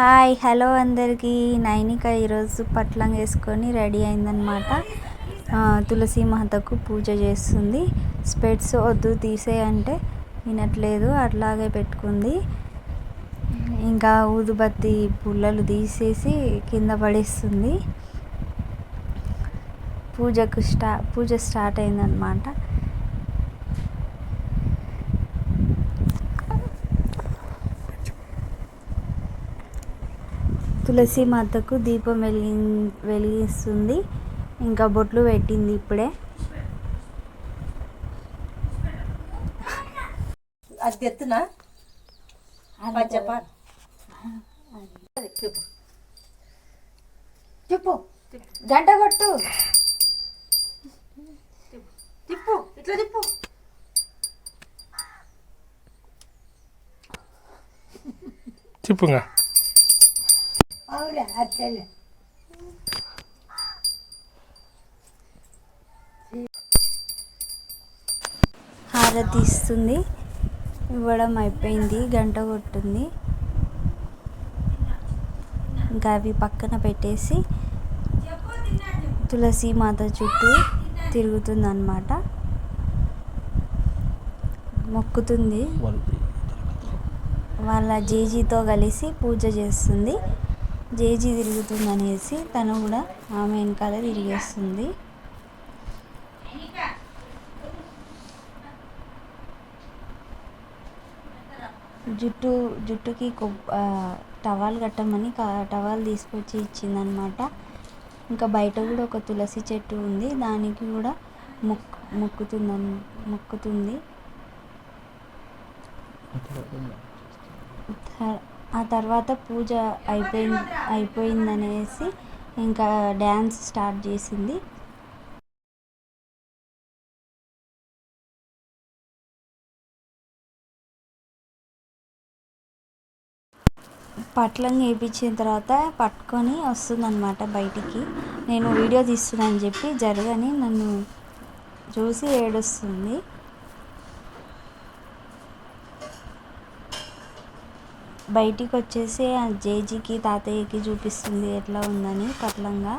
Hi hello అందరికీ. నైనిక ఈరోజు పట్లం వేసుకొని రెడీ అయిందనమాట తులసి మాతకు పూజ చేస్తుంది. స్పెట్స్ వద్దు తీసేయంటే వినట్లేదు. అట్లాగే పెట్టుకుంది. ఇంకా ఊదుబత్తి పుల్లలు తీసేసి కింద పడేస్తుంది. పూజకు స్టా పూజ స్టార్ట్ అయిందనమాట తులసి మాతకు దీపం వెలిగి వెలిగిస్తుంది. ఇంకా బొట్లు పెట్టింది ఇప్పుడే. అది ఎత్తున చెప్ప. చెప్పు. చెప్పు. గంట కొట్టు. తిప్పు. ఇట్లా తిప్పు. తిప్పుగా. అట్లే హారతి ఇస్తుంది. ఇవ్వడం అయిపోయింది గంట కొట్టింది. ఇంకా అవి పక్కన పెట్టేసి తులసి మాత చుట్టూ తిరుగుతుంది అనమాట మొక్కుతుంది వాళ్ళ జేజీతో కలిసి పూజ చేస్తుంది. జేజీ తిరుగుతుంది అనేసి తను కూడా ఆమె వెనకాల తిరిగేస్తుంది. జుట్టు జుట్టుకి టవాల్ కట్టమని టవాల్ తీసుకొచ్చి ఇచ్చిందనమాట. ఇంకా బయట కూడా ఒక తులసి చెట్టు ఉంది. దానికి కూడా మొక్ మొక్కుతుందన్ మొక్కుతుంది. త- ఆ తర్వాత పూజ అయిపోయింది అయిపోయిందనేసి ఇంకా డ్యాన్స్ స్టార్ట్ చేసింది. పట్లం వేయించిన తర్వాత పట్టుకొని వస్తుందన్నమాట బయటికి. నేను వీడియో తీస్తున్నాను చెప్పి జరగని నన్ను చూసి ఏడుస్తుంది. బయటికి వచ్చేసి ఆ జేజీకి తాతయ్యకి చూపిస్తుంది ఎట్లా ఉందని పట్లంగా